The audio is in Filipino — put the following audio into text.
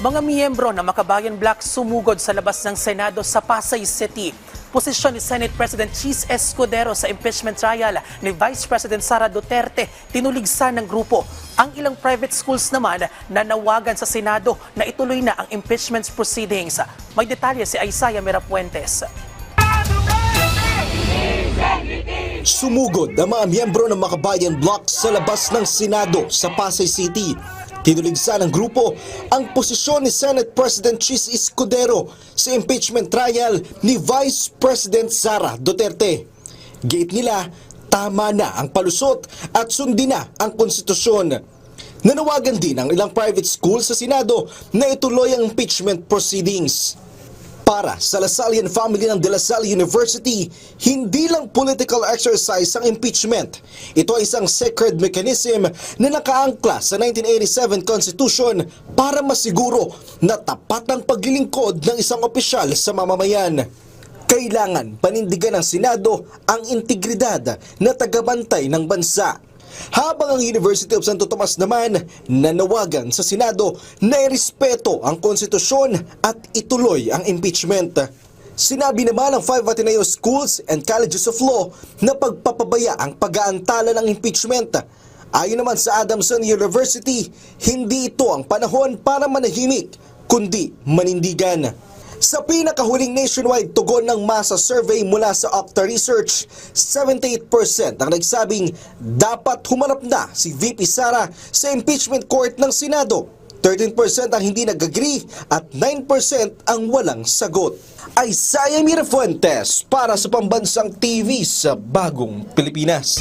Mga miyembro ng Makabayan Black sumugod sa labas ng Senado sa Pasay City. Posisyon ni Senate President Cheese Escudero sa impeachment trial ni Vice President Sara Duterte tinuligsan ng grupo. Ang ilang private schools naman nanawagan sa Senado na ituloy na ang impeachment proceedings. May detalye si Isaiah Mirapuentes. Sumugod ang mga miyembro ng Makabayan Bloc sa labas ng Senado sa Pasay City. Tinuligsan ng grupo ang posisyon ni Senate President Chis Escudero sa impeachment trial ni Vice President Sara Duterte. Gate nila, tama na ang palusot at sundin na ang konstitusyon. Nanawagan din ang ilang private school sa Senado na ituloy ang impeachment proceedings para sa Lasallian family ng De La Salle University, hindi lang political exercise ang impeachment. Ito ay isang sacred mechanism na nakaangkla sa 1987 Constitution para masiguro na tapat ang paglilingkod ng isang opisyal sa mamamayan. Kailangan panindigan ng Senado ang integridad na tagabantay ng bansa. Habang ang University of Santo Tomas naman nanawagan sa Senado na irespeto ang konstitusyon at ituloy ang impeachment. Sinabi naman ng five Ateneo Schools and Colleges of Law na pagpapabaya ang pag-aantala ng impeachment. Ayon naman sa Adamson University, hindi ito ang panahon para manahimik, kundi manindigan. Sa pinakahuling nationwide tugon ng masa survey mula sa Okta Research, 78% ang nagsabing dapat humarap na si VP Sara sa impeachment court ng Senado. 13% ang hindi nag-agree at 9% ang walang sagot. Isaiah Mirafuentes para sa Pambansang TV sa Bagong Pilipinas.